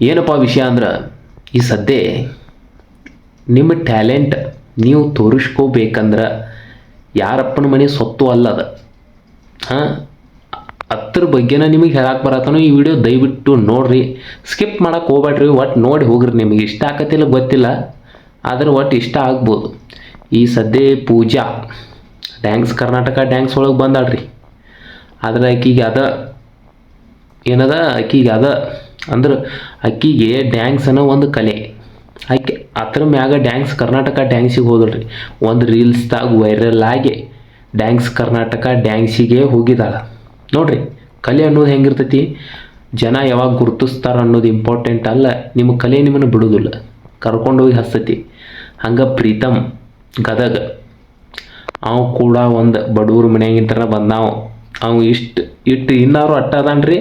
ಏನಪ್ಪ ವಿಷಯ ಅಂದ್ರೆ, ಈ ಸದ್ಯ ನಿಮ್ಮ ಟ್ಯಾಲೆಂಟ್ ನೀವು ತೋರಿಸ್ಕೋಬೇಕಂದ್ರೆ ಯಾರಪ್ಪನ ಮನೆ ಸೊತ್ತು ಅಲ್ಲ ಅದು. ಹಾಂ? ಅದ್ರ ಬಗ್ಗೆನ ನಿಮಗೆ ಹೇಳಕ್ಕೆ ಬರತ್ತನೋ ಈ ವಿಡಿಯೋ ದಯವಿಟ್ಟು ನೋಡ್ರಿ. ಸ್ಕಿಪ್ ಮಾಡಕ್ಕೆ ಹೋಗ್ಬೇಡ್ರಿ ಒಟ್ಟು ನೋಡಿ ಹೋಗ್ರಿ ನಿಮಗೆ. ಇಷ್ಟ ಆಕತಿಲ್ಲ ಗೊತ್ತಿಲ್ಲ, ಆದ್ರೆ ಒಟ್ಟು ಇಷ್ಟ ಆಗ್ಬೋದು. ಈ ಸದ್ಯ ಪೂಜಾ, ಡ್ಯಾನ್ಸ್ ಕರ್ನಾಟಕ ಡ್ಯಾನ್ಸ್ ಒಳಗೆ ಬಂದಾಳ್ರಿ. ಆದ್ರೆ ಆಕಿಗೆ ಅದ, ಏನದ, ಆಕಿಗೆ ಅದ ಅಂದ್ರೆ ಅಕ್ಕಿಗೆ ಡ್ಯಾನ್ಸ್ ಅನ್ನೋ ಒಂದು ಕಲೆ. ಆಕೆ ಅದ್ರ ಮ್ಯಾಗ ಡ್ಯಾನ್ಸ್ ಕರ್ನಾಟಕ ಡ್ಯಾನ್ಸಿಗೆ ಹೋದಳ್ರಿ ಒಂದು ರೀಲ್ಸ್ದಾಗ ವೈರಲ್ ಆಗಿ ಡ್ಯಾನ್ಸ್ ಕರ್ನಾಟಕ ಡ್ಯಾನ್ಸಿಗೆ ಹೋಗಿದ್ದಾಳ ನೋಡ್ರಿ, ಕಲೆ ಅನ್ನೋದು ಹೆಂಗಿರ್ತೈತಿ? ಜನ ಯಾವಾಗ ಗುರುತಿಸ್ತಾರ ಅನ್ನೋದು ಇಂಪಾರ್ಟೆಂಟ್ ಅಲ್ಲ. ನಿಮ್ಮ ಕಲೆ ನಿಮ್ಮನ್ನು ಬಿಡೋದಿಲ್ಲ. ಕರ್ಕೊಂಡೋಗಿ ಹಸ್ತತಿ. ಹಂಗೆ ಪ್ರೀತಮ್ ಗದಗ. ಅವ ಕೂಡ ಒಂದು ಬಡವ್ರ ಮನೆಯಾಗಿಂತ ಬಂದಾವ ಅವ ಇಷ್ಟು ಇಟ್ಟು ಇನ್ನಾರು ಅಟ್ಟ ಅದಾನ್ರಿ.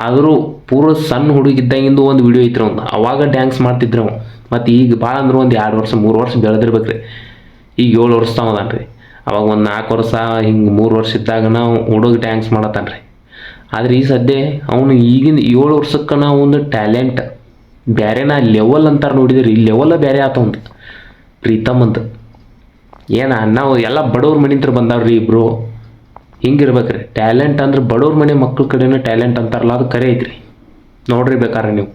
ಆದರೂ ಪೂರ್ವ ಸಣ್ಣ ಹುಡುಗಿದ್ದಾಗಿಂದು ಒಂದು ವಿಡಿಯೋ ಐತ್ರಿ ಅವ್ನು ಅವಾಗ ಡ್ಯಾನ್ಸ್ ಮಾಡ್ತಿದ್ರು ಅವ. ಮತ್ತು ಈಗ ಭಾಳ ಅಂದ್ರೆ ಒಂದು ಎರಡು ವರ್ಷ, ಮೂರು ವರ್ಷ ಬೆಳೆದಿರ್ಬೇಕ್ರಿ. ಈಗ ಏಳು ವರ್ಷ ಅದಾನ್ರಿ ಅವಾಗ ಒಂದು ನಾಲ್ಕು ವರ್ಷ, ಹಿಂಗೆ ಮೂರು ವರ್ಷ ಇದ್ದಾಗ ನಾವು ಹುಡುಗ ಡ್ಯಾನ್ಸ್ ಮಾಡತ್ತಾನ್ರಿ. ಆದ್ರೆ ಈ ಸದ್ಯ ಅವನು ಈಗಿನ ಏಳು ವರ್ಷಕ್ಕೆ ನಾವು ಒಂದು ಟ್ಯಾಲೆಂಟ್ ಬೇರೆನ ಲೆವೆಲ್ ಅಂತಾರೆ ನೋಡಿದ್ರಿ. ಈ ಲೆವೆಲ್ಲ ಬೇರೆ ಆತವಂತ ಪ್ರೀತಮ್ ಅಂತ ಏನ ನಾವು ಎಲ್ಲ ಬಡವ್ರ ಮನೆ ಹತ್ರ ಬಂದವ್ರಿ ಇಬ್ರು. ಹಿಂಗಿರ್ಬೇಕ್ರಿ. ಟ್ಯಾಲೆಂಟ್ ಅಂದ್ರೆ ಬಡವ್ರ ಮನೆ ಮಕ್ಕಳ ಕಡೆನೂ ಟ್ಯಾಲೆಂಟ್ ಅಂತಾರಲ್ಲ, ಅದು ಕರೆ ಐತ್ರಿ. ನೋಡ್ರಿ ಬೇಕಾರೆ ನೀವು.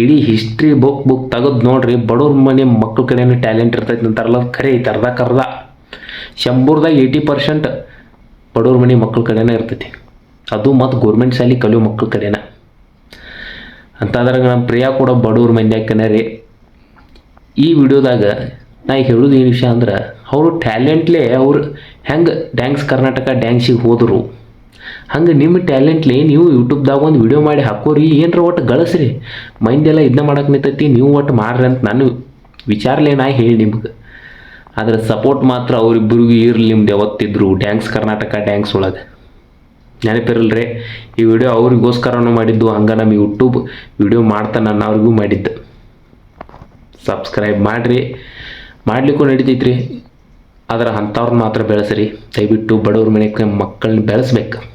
ಇಡೀ ಹಿಸ್ಟ್ರಿ ಬುಕ್ ಬುಕ್ ತೆಗೆದು ನೋಡ್ರಿ, ಬಡವ್ರ ಮನೆ ಮಕ್ಕಳ ಕಡೆನೂ ಟ್ಯಾಲೆಂಟ್ ಇರ್ತೈತಿ ಅಂತಾರಲ್ಲ, ಅದು ಕರೆ ಐತಿ, ಅರ್ಧ ಕರ್ದ ಶಂಬೂರ್ದಾಗ ಏಯ್ಟಿ ಪರ್ಸೆಂಟ್ ಬಡವ್ರ ಮನೆ ಮಕ್ಕಳ ಕಡೆನೇ ಇರ್ತೈತಿ. ಅದು ಮತ್ತು ಗೌರ್ಮೆಂಟ್ ಶಾಲೆ ಕಲಿಯೋ ಮಕ್ಕಳ ಕಡೆನ. ಅಂತಂದ್ರೆ ನಮ್ಮ ಪ್ರಿಯಾ ಕೂಡ ಬಡವ್ರ ಮಂದ್ಯಾಕನ ರೀ ಈ ವಿಡಿಯೋದಾಗ ನಾ ಈಗ ಹೇಳೋದು ಏನು ವಿಷಯ ಅಂದ್ರೆ, ಅವರು ಟ್ಯಾಲೆಂಟ್ಲೇ ಅವ್ರು ಹೆಂಗೆ ಡ್ಯಾನ್ಸ್ ಕರ್ನಾಟಕ ಡ್ಯಾನ್ಸಿಗೆ ಹೋದರು. ಹಂಗೆ ನಿಮ್ಮ ಟ್ಯಾಲೆಂಟ್ಲಿ ನೀವು ಯೂಟ್ಯೂಬ್ದಾಗ ಒಂದು ವಿಡಿಯೋ ಮಾಡಿ ಹಾಕೋರಿ, ಏನರ ಒಟ್ಟು ಗಳಿಸ್ರಿ. ಮೈಂದೆಲ್ಲ ಇದನ್ನ ಮಾಡಕ್ಕೆ ನಿಂತೈತಿ, ನೀವು ಒಟ್ಟು ಮಾಡ್ರಿ ಅಂತ ನಾನು ವಿಚಾರಲೇ ನಾ ಹೇಳಿ ನಿಮ್ಗೆ. ಆದರೆ ಸಪೋರ್ಟ್ ಮಾತ್ರ ಅವರಿಬ್ಬರಿಗೂ ಇರಲಿ ನಿಮ್ದು ಯಾವತ್ತಿದ್ರು ಡ್ಯಾನ್ಸ್ ಕರ್ನಾಟಕ ಡ್ಯಾನ್ಸ್ ಒಳಗೆ. ನೆನಪಿರಲ್ರಿ, ಈ ವಿಡಿಯೋ ಅವ್ರಿಗೋಸ್ಕರನೂ ಮಾಡಿದ್ದು, ಹಂಗೆ ನಮ್ಮ ಯೂಟ್ಯೂಬ್ ವಿಡಿಯೋ ಮಾಡ್ತಾ ನಾನು ಅವ್ರಿಗೂ ಮಾಡಿದ್ದು. ಸಬ್ಸ್ಕ್ರೈಬ್ ಮಾಡಿರಿ. ಮಾಡ್ಲಿಕ್ಕೂ ನಡೀತೈತ್ರಿ. ಆದ್ರೆ ಅಂಥವ್ರನ್ನ ಮಾತ್ರ ಬೆಳೆಸ್ರಿ. ದಯವಿಟ್ಟು ಬಡವ್ರ ಮನೆ ಮಕ್ಕಳನ್ನ ಬೆಳೆಸ್ಬೇಕು.